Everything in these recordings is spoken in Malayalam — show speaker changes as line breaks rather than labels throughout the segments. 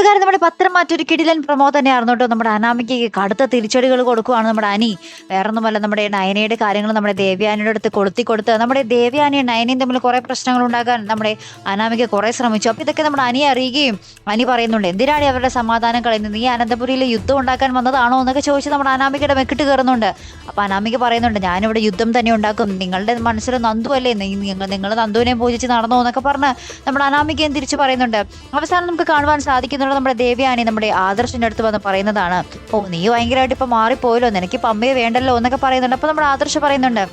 എന്തായാലും നമ്മുടെ പത്രം മാറ്റൊരു കിടിലൻ പ്രമോ തന്നെയായിരുന്നു കേട്ടോ. നമ്മുടെ അനാമിക്ക് കടുത്ത തിരിച്ചടികൾ കൊടുക്കുവാണ് നമ്മുടെ അനി. വേറൊന്നുമല്ല നമ്മുടെ നയനയുടെ കാര്യങ്ങൾ നമ്മുടെ ദേവ്യാനിയുടെ അടുത്ത് കൊളുത്തി കൊടുത്ത് നമ്മുടെ ദേവ്യാനിയും നയനയും തമ്മിൽ കുറേ പ്രശ്നങ്ങൾ ഉണ്ടാക്കാൻ നമ്മുടെ അനാമിക്ക് കുറേ ശ്രമിച്ചു. അപ്പൊ ഇതൊക്കെ നമ്മുടെ അനിയെ അറിയുകയും അനി പറയുന്നുണ്ട് എന്തിനാണ് അവരുടെ സമാധാനം കളയുന്നത് നീ അനന്തപുരിയിൽ യുദ്ധം ഉണ്ടാക്കാൻ വന്നതാണോ? എന്നൊക്കെ ചോദിച്ച് നമ്മുടെ അനാമികയുടെ മെക്കിട്ട് കയറുന്നുണ്ട്. അപ്പൊ അനാമിക പറയുന്നുണ്ട് ഞാനിവിടെ യുദ്ധം തന്നെ ഉണ്ടാക്കും. നിങ്ങളുടെ മനസ്സിൽ നന്ദു അല്ലേ? നിങ്ങൾ നിങ്ങൾ നന്ദുവിനെ പൂജിച്ച് നടന്നോ? എന്നൊക്കെ പറഞ്ഞ് നമ്മുടെ അനാമികയും തിരിച്ചു പറയുന്നുണ്ട്. അവസാനം നമുക്ക് കാണുവാൻ സാധിക്കുന്നുണ്ട് നമ്മുടെ ദേവ്യാനി നമ്മുടെ ആദർശിന്റെ അടുത്ത് വന്ന് പറയുന്നതാണ്. ഓ നീ ഭയങ്കരമായിട്ട് ഇപ്പൊ മാറിപ്പോയല്ലോ. നിനക്ക് പമ്മയെ വേണ്ടല്ലോ എന്നൊക്കെ പറയുന്നുണ്ട്. അപ്പൊ നമ്മുടെ ആദർശ് പറയുന്നുണ്ട്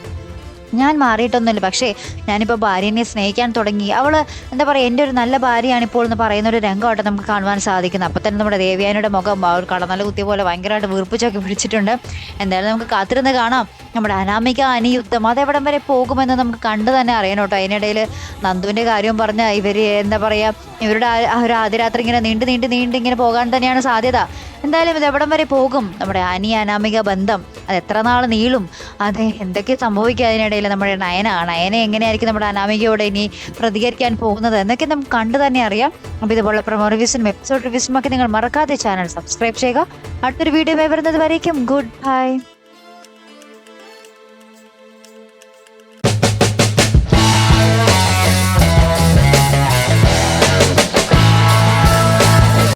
ഞാൻ മാറിയിട്ടൊന്നുമില്ല. പക്ഷേ ഞാനിപ്പോൾ ഭാര്യനെ സ്നേഹിക്കാൻ തുടങ്ങി. അവൾ എന്താ പറയുക എന്റെ ഒരു നല്ല ഭാര്യയാണ് ഇപ്പോൾ എന്ന് പറയുന്ന ഒരു രംഗമായിട്ട് നമുക്ക് കാണുവാൻ സാധിക്കുന്നത് അപ്പോൾ തന്നെ നമ്മുടെ ദേവ്യാനിയുടെ മുഖം ആ ഒരു കടന്നല കുത്തിയ പോലെ ഭയങ്കരമായിട്ട് വീർപ്പിച്ചൊക്കെ പിടിച്ചിട്ടുണ്ട്. എന്തായാലും നമുക്ക് കാത്തിരുന്ന് കാണാം. നമ്മുടെ അനാമിക അനിയുദ്ധം അതെവിടം വരെ പോകുമെന്ന് നമുക്ക് കണ്ടു തന്നെ അറിയണം കേട്ടോ. അതിനിടയിൽ നന്ദുവിന്റെ കാര്യം പറഞ്ഞ ഇവർ എന്താ പറയുക ഇവരുടെ ആ ഒരു ആദ്യരാത്രി ഇങ്ങനെ നീണ്ടു നീണ്ടു നീണ്ട് ഇങ്ങനെ പോകാൻ തന്നെയാണ് സാധ്യത. എന്തായാലും ഇത് എവിടം വരെ പോകും? നമ്മുടെ അനി അനാമിക ബന്ധം. അത് എത്ര നാൾ നീളും? അതെ എന്തൊക്കെ സംഭവിക്കുക അതിനിടയിൽ നമ്മുടെ നയന? നയന എങ്ങനെയായിരിക്കും നമ്മുടെ അനാമികയോട് ഇനി പ്രതികരിക്കാൻ പോകുന്നത്? എന്നൊക്കെ നമുക്ക് കണ്ടു തന്നെ അറിയാം. അപ്പോൾ ഇതുപോലെ പ്രൊമോ റിവ്യൂസിനും എപ്പിസോഡ് റിവ്യൂസിനും ഒക്കെ നിങ്ങൾ മറക്കാതെ ചാനൽ സബ്സ്ക്രൈബ് ചെയ്യുക. അടുത്തൊരു വീഡിയോ വരുന്നത് വരേക്കും. Good bye